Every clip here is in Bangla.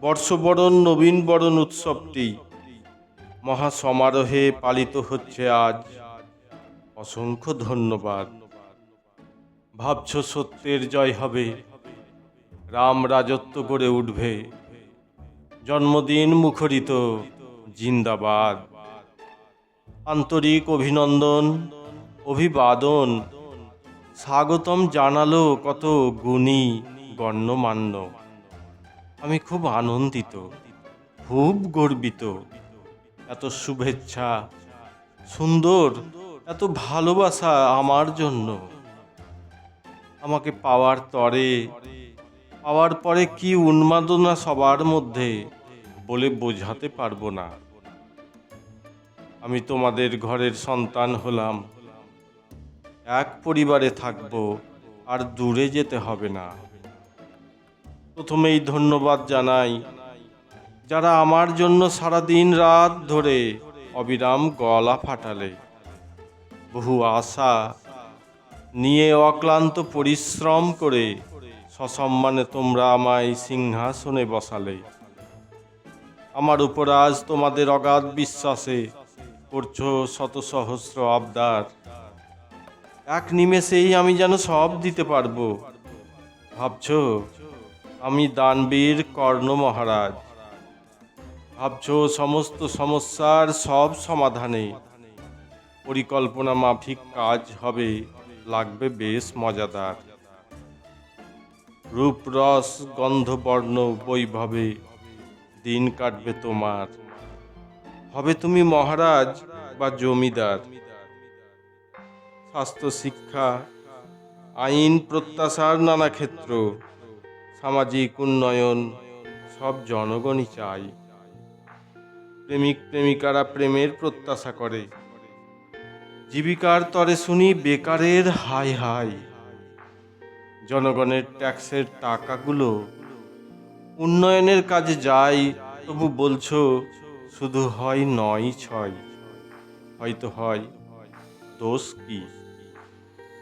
বর্ষবরণ নবীন বরণ উৎসবটি মহা সমারোহে পালিত হচ্ছে আজ। অসংখ্য ধন্যবাদ। ভাবছ সত্যের জয় হবে, রাম রাজত্ব করে উঠবে। জন্মদিন মুখরিত, জিন্দাবাদ। আন্তরিক অভিনন্দন, অভিবাদন। স্বাগতম জানালো কত গুণী গণ্যমান্য। আমি খুব আনন্দিত, খুব গর্বিত। এত শুভেচ্ছা, সুন্দর, এত ভালোবাসা আমার জন্য। আমাকে পাওয়ার তরে, পাওয়ার পরে কি উন্মাদনা সবার মধ্যে বলে বোঝাতে পারব না। আমি তোমাদের ঘরের সন্তান হলাম। এক পরিবারে থাকব, আর দূরে যেতে হবে না। প্রথমেই ধন্যবাদ জানাই যারা আমার জন্য সারা দিন রাত ধরে অবিরাম গলা ফাটালে। বহু আশা নিয়ে অক্লান্ত পরিশ্রম করে সসম্মানে তোমরা আমায় সিংহাসনে বসালে। আমার উপর আজ তোমাদের অগাধ বিশ্বাসে করছ শত সহস্র আবদার। এক নিমেষেই আমি যেন সব দিতে পারব। ভাবছ আমি দানবীর কর্ণ মহারাজ। ভাবছ সমস্ত সমস্যার সব সমাধানে পরিকল্পনা মাফিক কাজ হবে, লাগবে বেশ মজাদার। রূপ রস গন্ধবর্ণ বৈভবে দিন কাটবে তোমার। হবে তুমি মহারাজ বা জমিদার। স্বাস্থ্য, শিক্ষা, আইন, প্রত্যাশার নানা ক্ষেত্র। সামাজিক উন্নয়ন, সব জনগণই চাই প্রেমিক প্রেমিকারা প্রেমের প্রত্যাশা করে। জীবিকার তরে শুনি বেকারের হাই হাই জনগণের ট্যাক্সের টাকাগুলো উন্নয়নের কাজে যায়। তবু বলছো, শুধু হয় নয় ছয়। হয়তো হয়, দোষ কি?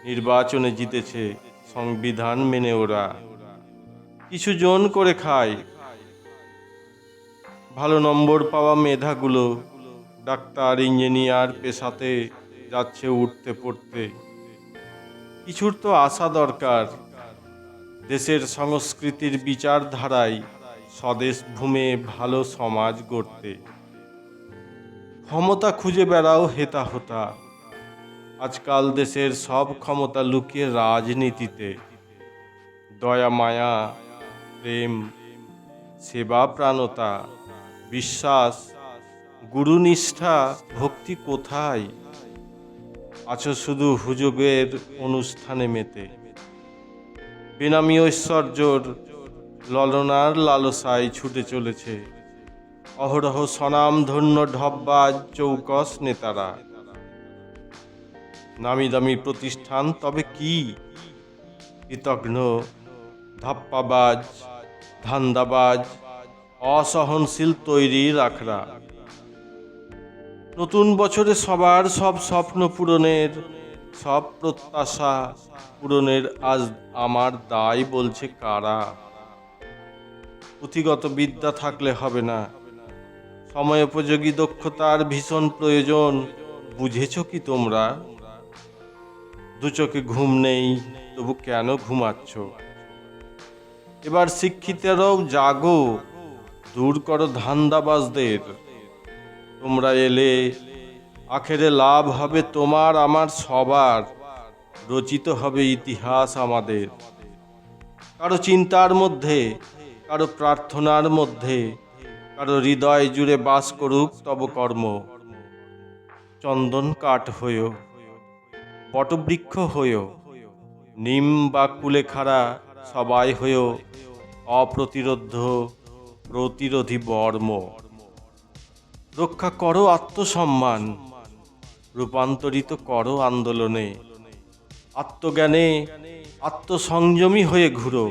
নির্বাচনে জিতেছে সংবিধান মেনে ওরা। কিছু জন করে খায়। ভালো নম্বর পাওয়া মেধাগুলো ডাক্তার, ইঞ্জিনিয়ার পেশাতে যাচ্ছে উঠতে পড়তে। কিছুর তো আশা দরকার। দেশের সংস্কৃতির বিচারধারায় স্বদেশ ভূমে ভালো সমাজ গড়তে। ক্ষমতা খুঁজে বেড়াও হেতা হোতা আজকাল দেশের সব ক্ষমতা লুকিয়ে রাজনীতিতে। দয়া, মায়া প্রেম, সেবা প্রাণতা, বিশ্বাস, গুরুনিষ্ঠা, ভক্তি কোথায়? আছো শুধু হুজুগের অনুষ্ঠানে মেতে। বেনামি ঐশ্বর্যর ললনার লালসায় ছুটে চলেছে। অহরহ সনাম ধন্য ঢব্বাজ চৌকস নেতারা। নামি দামি প্রতিষ্ঠান তবে কি? কৃতঘ্ন ধাপ্পাবাজ ধান্দাবাজ, অসহনশীল তৈরির আখড়া নতুন বছরে সবার সব স্বপ্ন পূরণের, সব প্রত্যাশা পূরণের আজ আমার দায় বলছে কারা। পুঁথিগত বিদ্যা থাকলে হবে না। সময়োপযোগী দক্ষতার ভীষণ প্রয়োজন, বুঝেছ কি তোমরা? দু চোখে ঘুম নেই, তবু কেন ঘুমাচ্ছ? এবার শিক্ষিতেরাও জাগো, দূর করো ধান্দাবাজদের। তোমরা এলে, আখেরে লাভ হবে তোমার, আমার সবার। রচিত হবে ইতিহাস আমাদের। কারও চিন্তার মধ্যে, কারও প্রার্থনার মধ্যে, কারও হৃদয় জুড়ে বাস করুক তব কর্ম। চন্দন কাঠ হয়েও বটবৃক্ষ হয়েও নিম বা কুলেখাড়া সবাই হয়েও অপ্রতিরোধ প্রতিরোধী বর্ম। রক্ষা করো আত্মসম্মান, রূপান্তরিত করো আন্দোলনে। আত্মজ্ঞানে আত্মসংযমী হয়ে ঘুরো।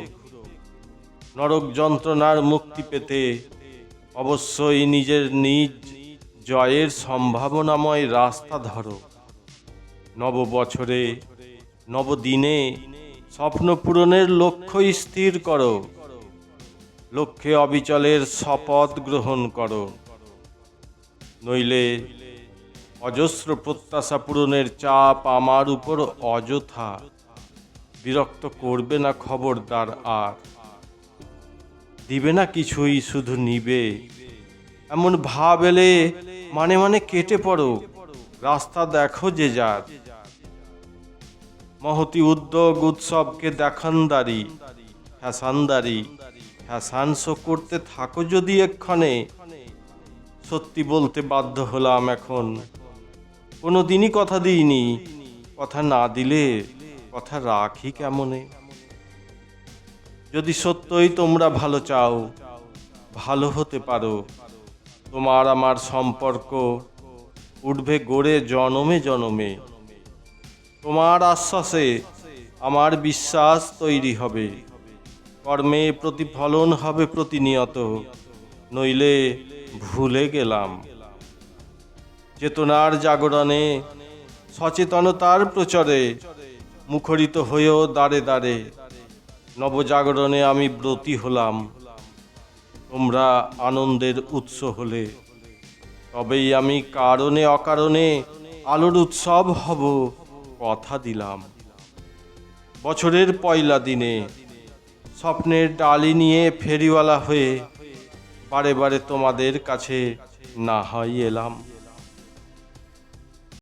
নরক যন্ত্রণার মুক্তি পেতে অবশ্যই নিজের নিজ জয়ের সম্ভাবনাময় রাস্তা ধরো। নব বছরে নবদিনে স্বপ্ন পূরণের লক্ষ্য স্থির করো। লক্ষ্যে অবিচলের শপথ গ্রহণ করো। নইলে অজস্র প্রত্যাশা পূরণের চাপ আমার উপর অযথা। বিরক্ত করবে না খবরদার আর। দিবে না কিছুই শুধু নিবে। এমন ভাব এলে মানে মানে কেটে পড়ো। রাস্তা দেখো যে যার। মহতি উদ্যোগ উৎসবকে দেখানদারি ফ্যাশান শো করতে থাকো যদি এক্ষণে। সত্যি বলতে বাধ্য হলাম এখন। কোনো দিনই কথা দিইনি, কথা না দিলে কথা রাখি কেমনে? যদি সত্যই তোমরা ভালো চাও, ভালো হতে পারো। তোমার আমার সম্পর্ক উঠবে গড়ে জনমে জনমে। তোমার আশ্বাসে আমার বিশ্বাস তৈরি হবে। কর্মে প্রতিফলন হবে প্রতিনিয়ত, নইলে ভুলে গেলাম। চেতনার জাগরণে সচেতনতার প্রচারে মুখরিত হয়েও দাঁড়ে দাঁড়ে নবজাগরণে আমি ব্রতী হলাম। তোমরা আনন্দের উৎস হলে, তবেই আমি কারণে অকারণে আলোর উৎসব হব। কথা দিলাম। বছরের পয়লা দিনে স্বপ্নের ডালি নিয়ে ফেরিওয়ালা হয়ে বারে বারে তোমাদের কাছে না হয় এলাম।